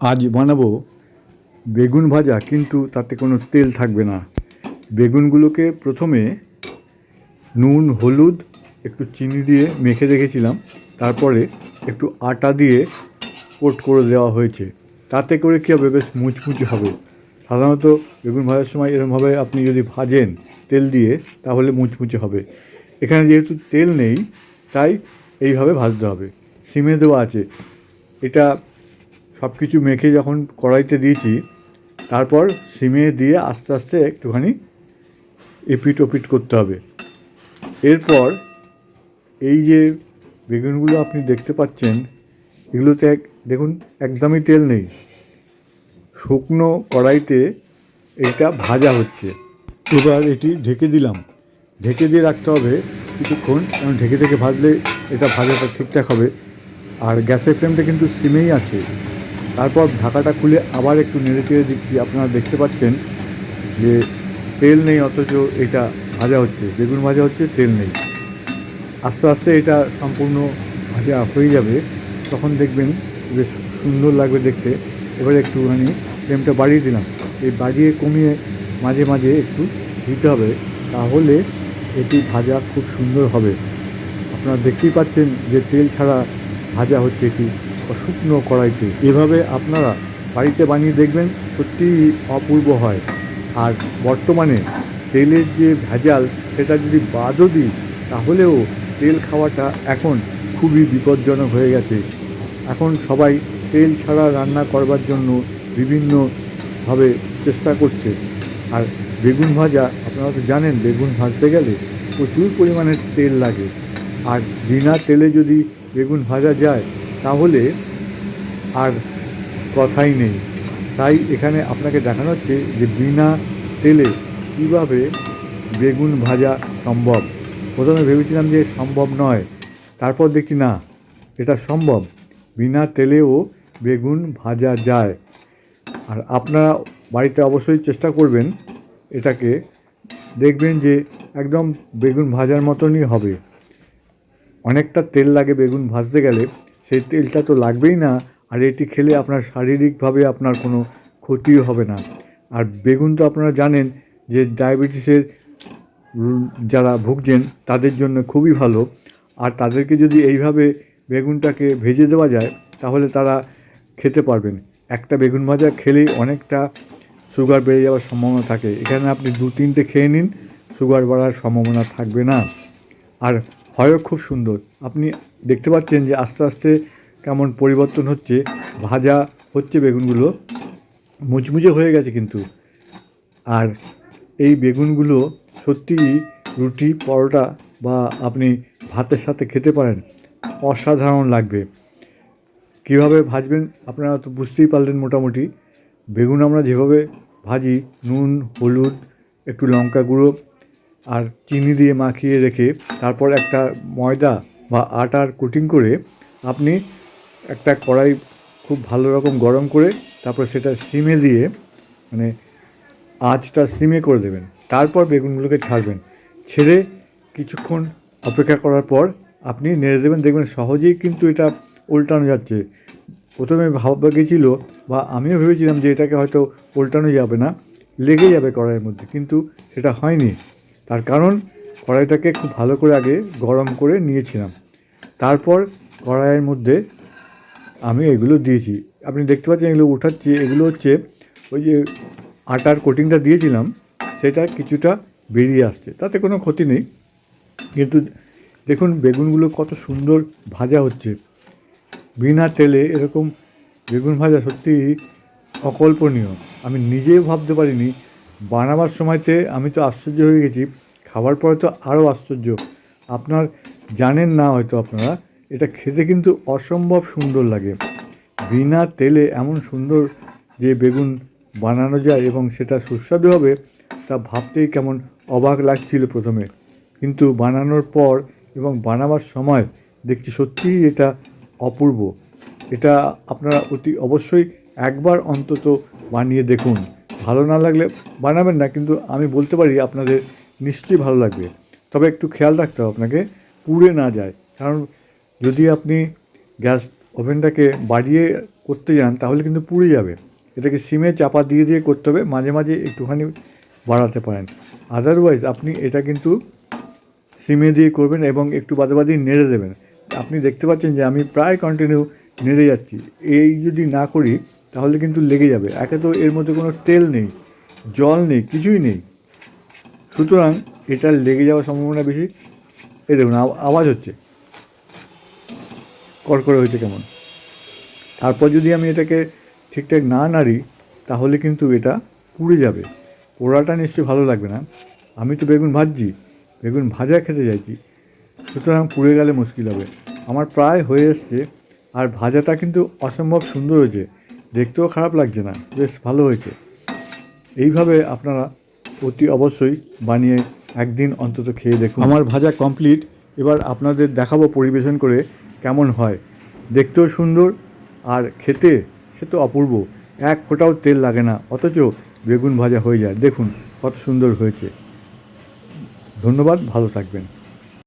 আজ বানাবো বেগুন ভাজা, কিন্তু তাতে কোনো তেল থাকবে না। বেগুনগুলোকে প্রথমে নুন, হলুদ, একটু চিনি দিয়ে মেখে রেখেছিলাম। তারপরে একটু আটা দিয়ে কোট করে দেওয়া হয়েছে। তাতে করে কী হবে? বেশ মুচমুচে হবে। সাধারণত বেগুন ভাজার সময় এরকমভাবে আপনি যদি ভাজেন তেল দিয়ে, তাহলে মুচমুচে হবে। এখানে যেহেতু তেল নেই, তাই এইভাবে ভাজতে হবে। সিমে দেওয়া আছে। এটা সব কিছু মেখে যখন কড়াইতে দিয়েছি, তারপর সিমে দিয়ে আস্তে আস্তে একটুখানি এপিট ওপিট করতে হবে। এরপর এই যে বেগুনগুলো আপনি দেখতে পাচ্ছেন, এগুলোতে এক, দেখুন, একদমই তেল নেই। শুকনো কড়াইতে এটা ভাজা হচ্ছে। এবার এটি ঢেকে দিলাম। ঢেকে দিয়ে রাখতে হবে কিছুক্ষণ, কারণ ঢেকে ঢেকে ভাজলে এটা ভাজাটা ঠিকঠাক হবে। আর গ্যাসের ফ্লেমটা কিন্তু সিমেই আছে। তারপর ঢাকাটা খুলে আবার একটু নেড়ে চেড়ে দিচ্ছি আপনারা দেখতে পাচ্ছেন যে তেল নেই, অথচ এটা ভাজা হচ্ছে। বেগুন ভাজা হচ্ছে, তেল নেই। আস্তে আস্তে এটা সম্পূর্ণ ভাজা হয়ে যাবে। তখন দেখবেন বেশ সুন্দর লাগবে দেখতে। এবারে একটুখানি ফ্লেমটা বাড়িয়ে দিলাম। এই বাড়িয়ে কমিয়ে মাঝে মাঝে একটু দিতে হবে, তাহলে এটি ভাজা খুব সুন্দর হবে। আপনারা দেখতেই পাচ্ছেন যে তেল ছাড়া ভাজা হচ্ছে এটি। শুকনো কড়াইতে। এভাবে আপনারা বাড়িতে বানিয়ে দেখবেন সত্যিই অপূর্ব হয়। আর বর্তমানে তেলের যে ভেজাল, সেটা যদি বাদও দিই, তাহলেও তেল খাওয়াটা এখন খুবই বিপজ্জনক হয়ে গেছে। এখন সবাই তেল ছাড়া রান্না করবার জন্য বিভিন্নভাবে চেষ্টা করছে। আর বেগুন ভাজা, আপনারা তো জানেন, বেগুন ভাজতে গেলে প্রচুর পরিমাণে তেল লাগে। আর বিনা তেলে যদি বেগুন ভাজা যায় তাহলে আর কথাই নেই। তাই এখানে আপনাকে দেখানো হচ্ছে যে বিনা তেলে কীভাবে বেগুন ভাজা সম্ভব। প্রথমে ভেবেছিলাম যে সম্ভব নয়, তারপর দেখি না, এটা সম্ভব। বিনা তেলেও বেগুন ভাজা যায়। আর আপনারা বাড়িতে অবশ্যই চেষ্টা করবেন এটাকে। দেখবেন যে একদম বেগুন ভাজার মতনই হবে। অনেকটা তেল লাগে বেগুন ভাজতে গেলে। সেই তেলটা তো লাগবেই না, আর এটি খেলে আপনার শারীরিকভাবে আপনার কোনো ক্ষতিও হবে না। আর বেগুন তো আপনারা জানেন যে ডায়াবেটিসের যারা ভুগছেন, তাদের জন্য খুবই ভালো। আর তাদেরকে যদি এইভাবে বেগুনটাকে ভেজে দেওয়া যায়, তাহলে তারা খেতে পারবেন। একটা বেগুন ভাজা খেলেই অনেকটা সুগার বেড়ে যাওয়ার সম্ভাবনা থাকে। এখানে আপনি দু তিনটে খেয়ে নিন, সুগার বাড়ার সম্ভাবনা থাকবে না। আর হয়ও খুব সুন্দর। আপনি দেখতে পাচ্ছেন যে আস্তে আস্তে কেমন পরিবর্তন হচ্ছে। ভাজা হচ্ছে বেগুনগুলো। মুচমুচে হয়ে গেছে কিন্তু। আর এই বেগুনগুলো সত্যিই রুটি, পরোটা বা আপনি ভাতের সাথে খেতে পারেন। অসাধারণ লাগবে। কীভাবে ভাজবেন আপনারা তো বুঝতেই পারলেন মোটামুটি। বেগুন আমরা যেভাবে ভাজি, নুন, হলুদ, একটু লঙ্কা গুঁড়ো আর চিনি দিয়ে মাখিয়ে রেখে তারপর একটা ময়দা বা আটার কোটিং করে আপনি একটা কড়াই খুব ভালো রকম গরম করে তারপর সেটা সিমে দিয়ে মানে আঁচটা সিমে করে দেবেন। তারপর বেগুনগুলোকে ছাড়বেন। ছেড়ে কিছুক্ষণ অপেক্ষা করার পর আপনি নেড়ে দেবেন। দেখবেন সহজেই কিন্তু এটা উল্টানো যাচ্ছে। প্রথমে ভাববা গেছিল বা আমিও ভেবেছিলাম যে এটাকে হয়তো উল্টানো যাবে না, লেগে যাবে কড়াইয়ের মধ্যে, কিন্তু সেটা হয়নি। তার কারণ কড়াইটাকে খুব ভালো করে আগে গরম করে নিয়েছিলাম। তারপর কড়াইয়ের মধ্যে আমি এগুলো দিয়েছি। আপনি দেখতে পাচ্ছেন এগুলো উঠাচ্ছি, এগুলো হচ্ছে ওই যে আটার কোটিংটা দিয়েছিলাম, সেটা কিছুটা বেরিয়ে আসছে। তাতে কোনো ক্ষতি নেই। কিন্তু দেখুন বেগুনগুলো কত সুন্দর ভাজা হচ্ছে। বিনা তেলে এরকম বেগুন ভাজা সত্যি অকল্পনীয়। আমি নিজেও ভাবতে পারিনি। বানাবার সময়তে আমি তো আশ্চর্য হয়ে গেছি। খাবার পরে তো আরও আশ্চর্য। আপনার জানেন না হয়তো আপনারা, এটা খেতে কিন্তু অসম্ভব সুন্দর লাগে। বিনা তেলে এমন সুন্দর যে বেগুন বানানো যায় এবং সেটা সুস্বাদু হবে, তা ভাবতেই কেমন অবাক লাগছিল প্রথমে। কিন্তু বানানোর পর এবং বানাবার সময় দেখছি সত্যিই এটা অপূর্ব। এটা আপনারা অতি অবশ্যই একবার অন্তত বানিয়ে দেখুন। ভালো না লাগলে বানাবেন না, কিন্তু আমি বলতে পারি আপনাদের নিশ্চয়ই ভালো লাগবে। তবে একটু খেয়াল রাখতে হবে আপনাকে, পুড়ে না যায়। কারণ যদি আপনি গ্যাস ওভেনটাকে বাড়িয়ে করতে যান, তাহলে কিন্তু পুড়ে যাবে। এটাকে সিমে চাপা দিয়ে দিয়ে করতে হবে, মাঝে মাঝে একটুখানি বাড়াতে পারেন। আদারওয়াইজ আপনি এটা কিন্তু সিমে দিয়ে করবেন এবং একটু বাদে বাদে নেড়ে দেবেন। আপনি দেখতে পাচ্ছেন যে আমি প্রায় কন্টিনিউ নেড়ে যাচ্ছি। এই যদি না করি, তাহলে কিন্তু লেগে যাবে। একে তো এর মধ্যে কোনো তেল নেই, জল নেই, কিছুই নেই। সুতরাং এটা লেগে যাওয়ার সম্ভাবনা বেশি। এই দেখুন আওয়াজ হচ্ছে। কড়কড়ে হয়েছে কেমন? তারপর যদি আমি এটাকে ঠিকঠাক না নাড়ি, তাহলে কিন্তু এটা পুড়ে যাবে। পোড়াটা নিশ্চয়ই ভালো লাগবে না। আমি তো বেগুন ভাজছি, বেগুন ভাজা খেতে চাইছি। সুতরাং পুড়ে গেলে মুশকিল হবে। আমার প্রায় হয়ে এসছে, আর ভাজাটা কিন্তু অসম্ভব সুন্দর হয়েছে। দেখতেও খারাপ লাগছে না। বেশ ভালো হয়েছে। এইভাবে আপনারা অতি অবশ্যই বানিয়ে একদিন অন্তত খেয়ে দেখুন। আমার ভাজা কমপ্লিট এবার আপনাদের দেখাবো পরিবেশন করে কেমন হয়। দেখতেও সুন্দর আর খেতে সে তো অপূর্ব। এক ফোঁটাও তেল লাগে না, অথচ বেগুন ভাজা হয়ে যায়। দেখুন কত সুন্দর হয়েছে। ধন্যবাদ, ভালো থাকবেন।